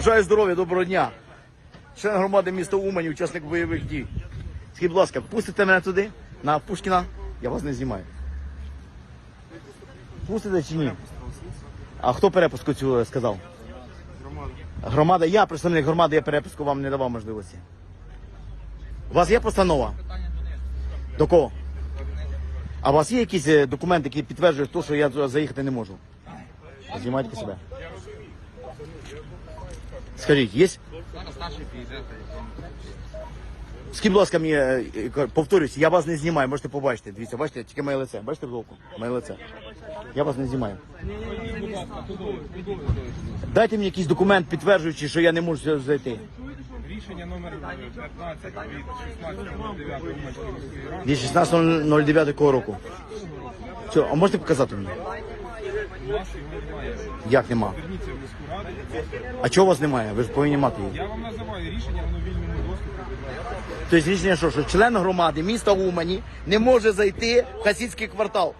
Бажаю здоров'я, доброго дня. Член громади міста Умані, учасник бойових дій. Скажіть, будь ласка, пустите мене туди, на Пушкіна? Я вас не знімаю. Пустите чи ні? А хто перепуску цю сказав? Громада. Громада, я представник громади, я перепуску вам не давав можливості. У вас є постанова? До кого? А у вас є якісь е, документи, які підтверджують те, що я заїхати не можу? Знімайте себе. Скажіть, є? Скажіть, будь ласка, мені, е, е, повторюсь, я вас не знімаю, можете побачити. Дивіться, бачите, тільки моє лице. Бачите вдовку? Моє лице. Я вас не знімаю. Дайте мені якийсь документ, підтверджуючи, що я не можу сюди зайти. Рішення номер 15 від 16.09 Уманської. Від 16.09 року. Що, а можете показати мені? У нас його немає. Як нема? Зверніться в міську раду. А чого у вас немає? Ви ж повинні мати її. Я вам називаю рішення, воно в вільному доступі. Тобто рішення, що, що член громади міста Умані не може зайти в Хасідський квартал.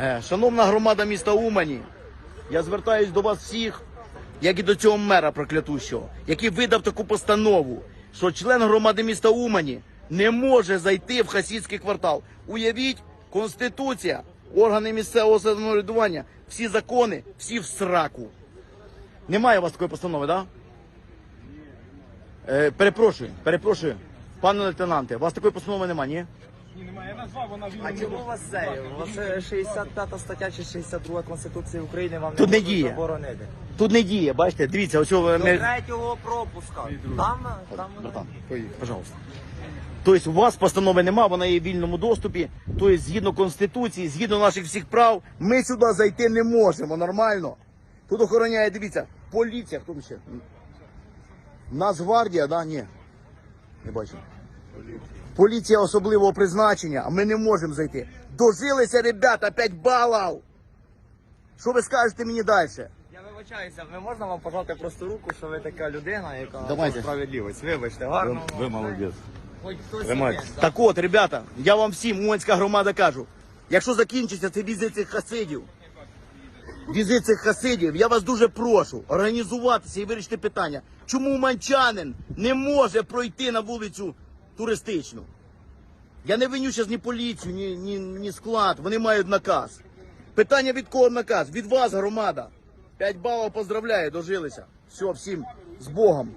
Е, шановна громада міста Умані, я звертаюсь до вас всіх, як і до цього мера проклятущого, який видав таку постанову, що член громади міста Умані не може зайти в Хасідський квартал. Уявіть, Конституція, органи місцевого самоврядування, всі закони, всі в сраку. Немає у вас такої постанови, так? Да? Е, перепрошую, перепрошую. Пане лейтенанте, у вас такої постанови немає, ні? Ні, немає. Я назвав, вона А чому у вас це? У вас е, 65 стаття чи 62 Конституції України вам Тут не можуть діє. заборонити. Тут не діє, бачите, дивіться, ось цього До ми... третього пропуска. Там, там Братан, пожалуйста. Тобто у вас постанови нема, вона є в вільному доступі. Тобто, згідно Конституції, згідно наших всіх прав, ми сюди зайти не можемо нормально. Тут охороняє, дивіться, поліція, хто тут ще? Нацгвардія, да? Ні. Не бачу. Поліція особливого призначення, а ми не можемо зайти. Дожилися, ребята, 5 балів. Що ви скажете мені далі? Я вибачаюся, не можна вам пожати просто руку, що ви така людина, яка Давайте. справедливість. Вибачте, гарно. молодець. Хоч хтось да. Так от, ребята, я вам всім, Уманська громада кажу, якщо закінчиться цей візит цих хасидів, візит цих хасидів, я вас дуже прошу організуватися і вирішити питання, чому уманчанин не може пройти на вулицю туристичну. Я не виню зараз ні поліцію, ні, ні, ні склад, вони мають наказ. Питання від кого наказ? Від вас, громада. П'ять балів поздравляю, дожилися. Все, всім з Богом.